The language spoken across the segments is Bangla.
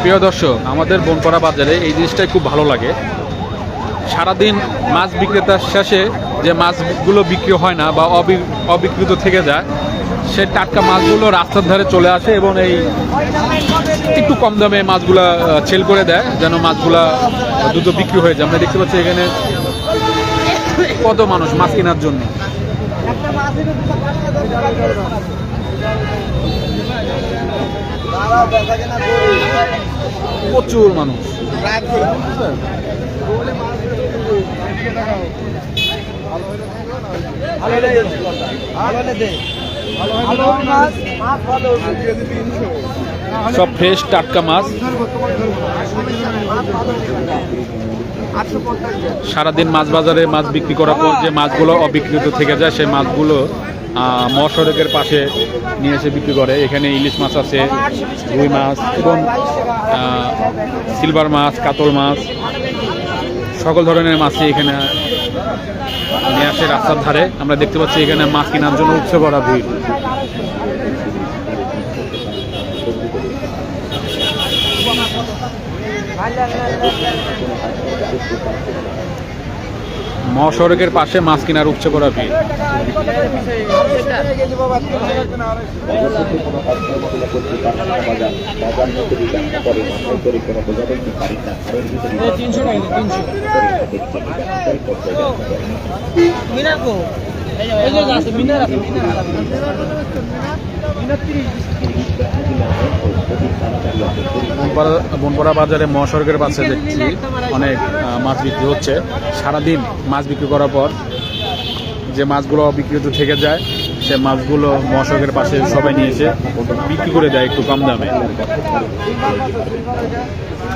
প্রিয় দর্শক, আমাদের বনপাড়া বাজারে এই জিনিসটাই খুব ভালো লাগে। সারাদিন মাছ বিক্রেতার শেষে যে মাছগুলো বিক্রি হয় না বা অবি- অবিকৃত থেকে যায়, সে টাটকা মাছগুলো রাস্তার ধারে চলে আসে এবং এই একটু কম দামে মাছগুলা সেল করে দেয়, যেন মাছগুলা দ্রুত বিক্রি হয়ে যায়। আমরা দেখতে পাচ্ছি এখানে কত মানুষ মাছ কেনার জন্য। প্রচুর মানুষ। সব ফ্রেশ টাটকা মাছ। সারাদিন মাছ বাজারে মাছ বিক্রি করার পর যে মাছগুলো অবিকৃত থেকে যায়, সেই মাছগুলো মহাসড়কের পাশে নিয়ে এসে বিক্রি করে। এখানে ইলিশ মাছ আছে, রুই মাছ এবং সিলভার মাছ, কাতল মাছ, সকল ধরনের মাছই এখানে নিয়ে আসে রাস্তার ধারে। আমরা দেখতে পাচ্ছি এখানে মাছ কেনার জন্য উৎসব করা ভিড়। মহাসড়কের পাশে মাছ কেনার উপচে করা ভিড়। বনপাড়া বাজারে মহাসড়কের পাশে দেখছি অনেক মাছ বিক্রি হচ্ছে। সারাদিন মাছ বিক্রি করার পর যে মাছগুলো বিক্রিত থেকে যায় সে মাছগুলো মহাসড়কের পাশে সবাই নিয়ে এসে বিক্রি করে দেয় একটু কম দামে।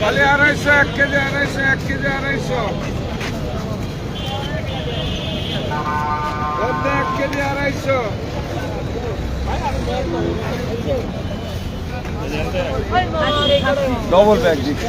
খালি আড়াইশো এক কেজি আড়াইশো এক কেজি আড়াইশো। এক কেজি আড়াইশো। ডবল ব্যাগ দিচ্ছি।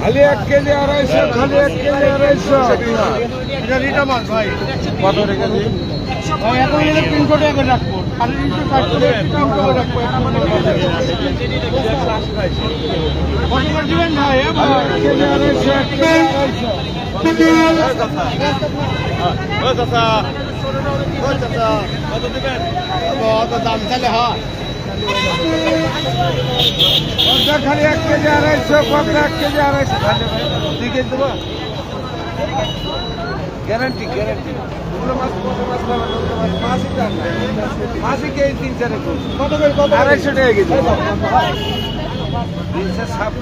খালি এক কেজি আড়াইশো খালি এক কেজি আড়াইশো। কত রেখেছি এখন কত দাম তাহলে হয় খালি এক কেজি আড়াইশো পদ্মা এক কেজি আড়াইশো দুই কেজি দেবো গ্যারান্টি গ্যারান্টি মাছই কেজি তিন চার আড়াইশো টাকা কেজি তিনশো সাত